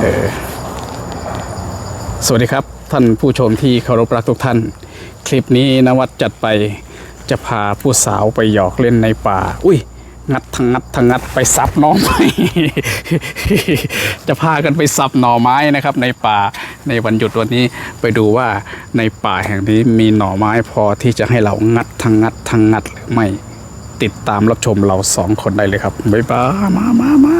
เออสวัสดีครับท่านผู้ชมที่เคารพรักทุกท่าน คลิปนี้นวัดจัดไปจะพาผู้สาวไปหยอกเล่นในป่า อุ้ย งัดทั้งงัดทั้งงัดไปซับหน่อไม้ จะพากันไปซับหน่อไม้นะครับ ในป่าในวันหยุดวันนี้ไปดูว่าในป่าแห่งนี้มีหน่อไม้พอที่จะให้เรางัดทั้งงัดทั้งงัดหรือไม่ติดตามรับชมเราสองคนได้เลยครับบ๊ายบายมามามา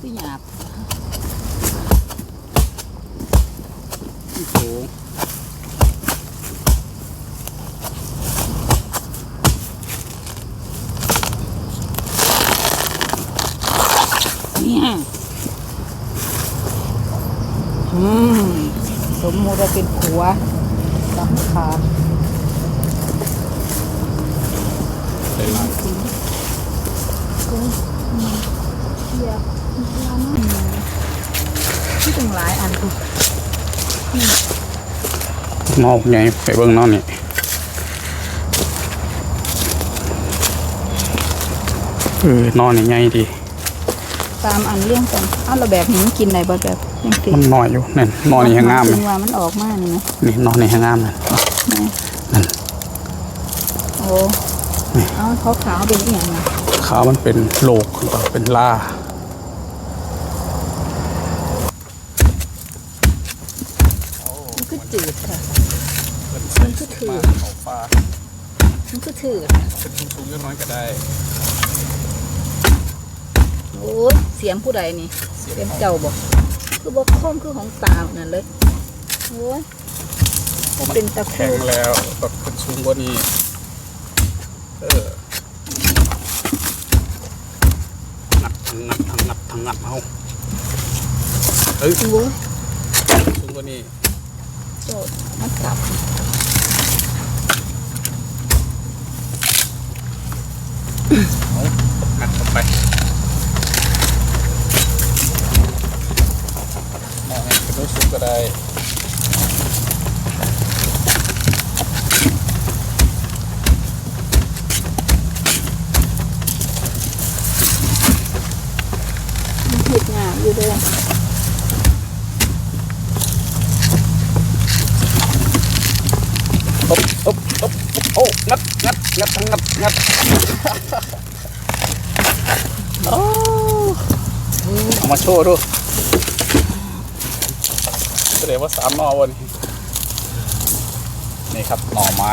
คือหยาบโอ้เนี่ยอืมสมมุติว่าเป็นผัวสำคัญได้ละ ที่ตรงหลายอันคือนอกไงไปเบิ่งนอกนี่เออนอนนี่ไงดีตามอันเลี้ยงกันเอาเราแบบนี้มันกินไหนบ่แบบยังติมันน้อยอยู่นั่นนอนนี่ยังงามเลยว่ามันออกมานี่ไหมนี่นอนนี่ยังงามเลยแม่นั่นโอ้เอาเขาขาวๆเป็นอหย่างนะขาวมันเป็นโลกก็เป็นล่า มันคือ จืดค่ะ มันมันคือถือของฟ้ามันคือถืดเป็นสูงๆน้อยก็ได้ โอ้ยเสียงผู้ใดนี่ เสียงเจ้าบอก คือบอกคมคือของตานั่นเลย โอ้ยบ่เป็นตะแข็คู่งแล้วแบบขึ้นสูงกว่านี้ เอองัดทั้งงัดทั้งงัดทั้งงัดเอาเฮ้ยโอ้ยสูงกว่านี้ โจดมันกลับงัดเข้าไปมองให้เป็นรูปสูงก็ได้ มันเห็ดงามอยู่เลย อ๊บอ๊บอ๊บ โอ้งัดงัดงัดทั้งงัดงัดโอ้เอามาโชว์ดูแสดงว่าสามหน่อวันนี้นี่ครับหน่อไม้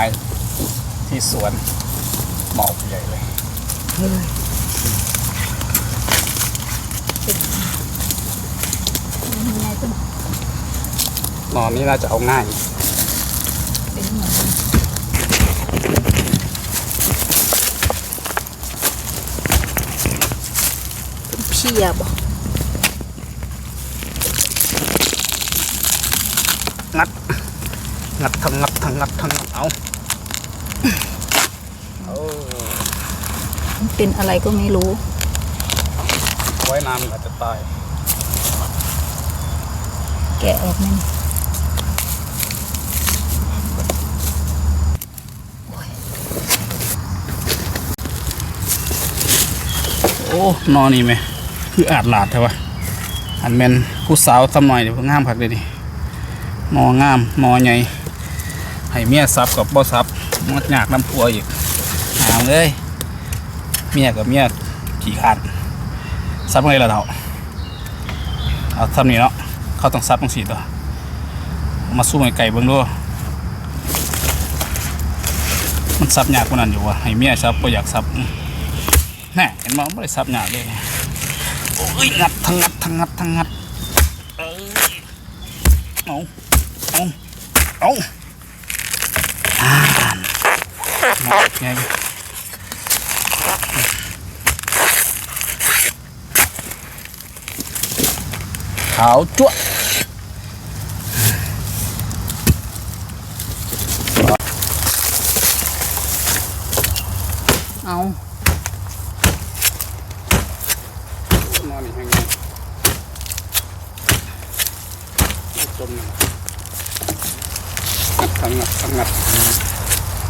ที่สวนหน่อใหญ่เลยมันยังไงเป็นหน่อนี้น่าจะเอาง่ายเป็นเหมือน เป็นเพียบงัด งัดทั้งงัดทั้งงัดทั้งงัดเอาเอามันเป็นอะไรก็ไม่รู้ไว้น้ำอาจจะตาย แกะออกนั่น โอ้นอนนี่ไหมคืออาดหลาดใช่ปะอันแมนผู้สาวทำหน่อยเดี๋ยวงามผักเลยนี่นองามนอใหญ่ให้เมียซับกับบ่ซับมัดยากน้ำพัวอีกหามเลยเมียกับเมียขี่ขาดซับไงล่ะเถาเอาซับนี่เนาะเขาต้องซับต้องสีตัวมาสู้ไก่เบิ่งดูมันซับยากกว่านั้นอยู่วะให้เมียซับก็อยากซับ น่เห็นมั้ยไม่ได้ซับหนาเลยโอ้ยงัดทั้งงัดทั้งงัดทั้งงัดเอ้ยเอาเอาเอาอ่านมาไงขาวจั๊วะเอา จมทางงัดทางงัด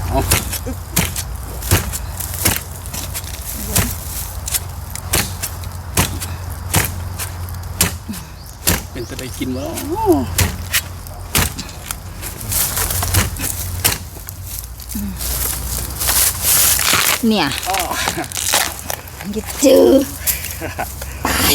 เอาเป็นจะได้กินวะเนี่ยยึดจือตาย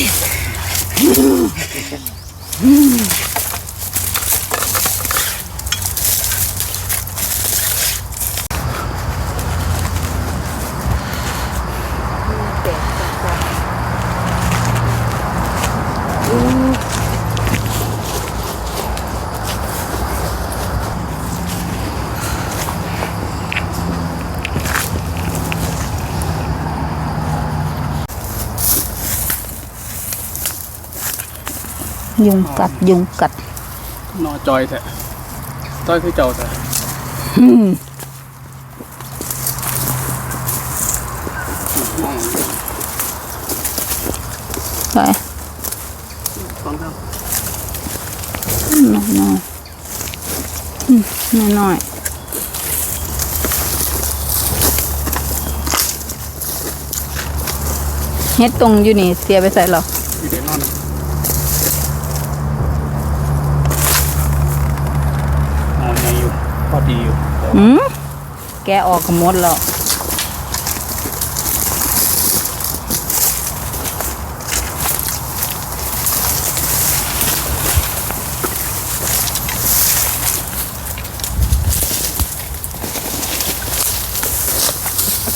งกัดยุงกัดนอจอยแท้ต้อยคือเจ้าแท้ไปฟังครับน้อยน้อยน้อยน้อยเฮ็ดตรงอยู่นี่เสียไปใส่หรออยู่เดี๋ยวนอนนอนไง อยู่พอดีอยู่หืมแกออกหมดแล้ว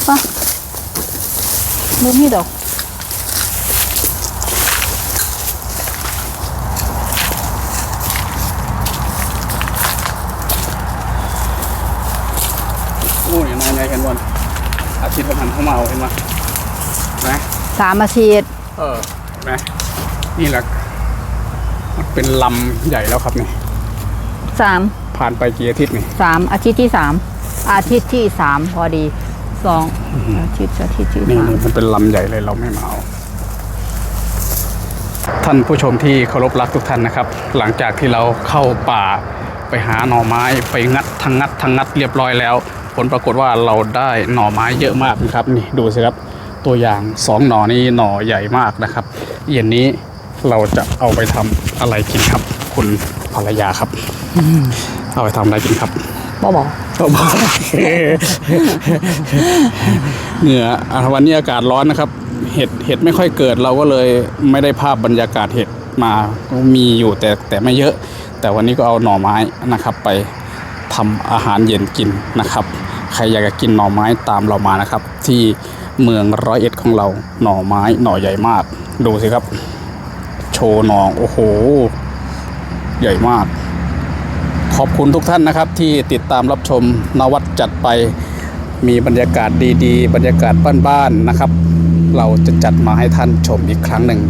ปะมุมนี่ดอก โอ้ยนอนไงเห็นบอลอาทิตย์ประพันเข้ามาเอาเห็นไหมนะสามอาชีพเออเห็นไหมนี่แหละมันเป็นลำใหญ่แล้วครับนี่สามผ่านไปกี่อาทิตย์นี่สามอาทิตย์ที่สามอาทิตย์ที่สามพอดีสองอาทิตย์อาทิตย์ที่นี่สามนี่มันเป็นลำใหญ่เลยเราไม่มาเอาท่านผู้ชมที่เคารพรักทุกท่านนะครับ หลังจากที่เราเข้าป่าไปหาหน่อไม้ไปงัดทางงัดทางงัดเรียบร้อยแล้วผ ลปรากฏว่าเราได้หน่อไม้เยอะมากนะครับนี่ดูสิครับตัวอย่างสองหน่อนี้หน่อใหญ่มากนะครับ เย็นนี้เราจะเอาไปทำอะไรกินครับ คุณภรรยาครับเอาไปทำอะไรกินครับบ่บอกเหงื่ออะวันนี้อากาศร้อนนะครับ เห็ดเห็ดไม่ค่อยเกิดเราก็เลยไม่ได้ภาพบรรยากาศเห็ดมาก็มีอยู่แต่แต่ไม่เยอะ แต่วันนี้ก็เอาหน่อไม้นะครับ ไปทำอาหารเย็นกินนะครับ ใครอยากจะกินหน่อไม้ตามเรามานะครับ ที่เมืองร้อยเอ็ดของเราหน่อไม้หน่อใหญ่มาก ดูสิครับ โชว์หน่อโอ้โห ใหญ่มาก ขอบคุณทุกท่านนะครับ ที่ติดตามรับชมนวัดจัดไปมีบรรยากาศดีๆ บรรยากาศบ้านๆนะครับ เราจะจัดมาให้ท่านชมอีกครั้งหนึ่ง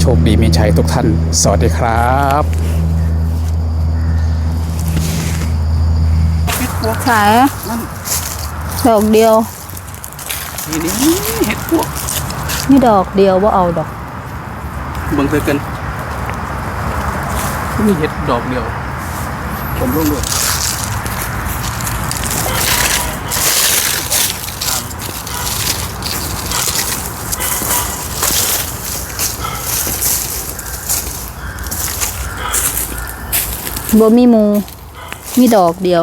โชคดีมีชัยทุกท่าน สวัสดีครับ ขายดอกเดียว นี่นี่เห็ดพวกนี่ดอกเดียวว่าเอาดอกเบิ่งเธอกันมีเห็ดดอกเดียว ผมร่วงด้วยบ่มีหมูมีดอกเดียว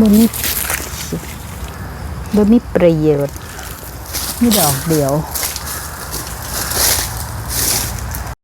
บ่มีบ่มีประโยชน์มีดอกเดียว